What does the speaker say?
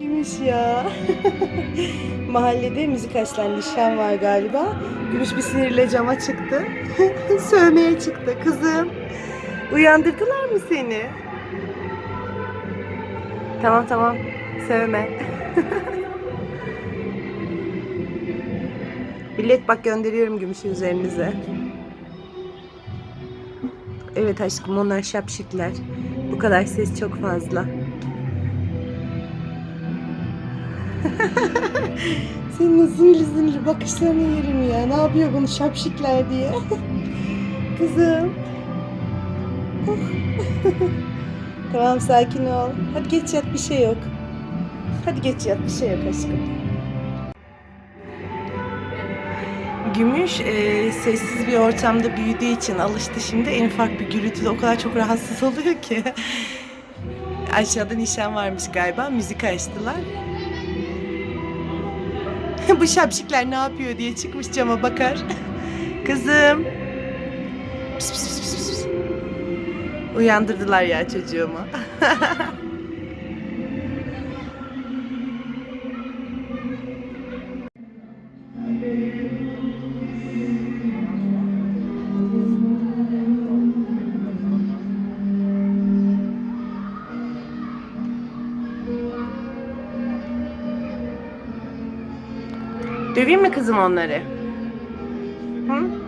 Gümüş ya. Mahallede müzik açılan nişan var galiba. Gümüş bir sinirle cama çıktı. Sövmeye çıktı. Kızım uyandırdılar mı seni? Tamam tamam. Sövme. Bilet bak gönderiyorum gümüşü üzerinize. Evet aşkım onlar şapşikler. Bu kadar ses çok fazla. Senin o zinli zinli bakışlarını yerim ya. Ne yapıyor bunu şapşikler diye. Kızım. tamam sakin ol. Hadi geç yat bir şey yok. Hadi geç yat bir şey yok aşkım. Gümüş e, sessiz bir ortamda büyüdüğü için alıştı şimdi. En ufak bir gürültüde o kadar çok rahatsız oluyor ki. Aşağıda nişan varmış galiba. Müzik açtılar. Bu şapşikler ne yapıyor diye çıkmış cama bakar. Kızım. Pıs pıs pıs pıs. Uyandırdılar ya çocuğumu. Döveyim mi kızım onları? Hı?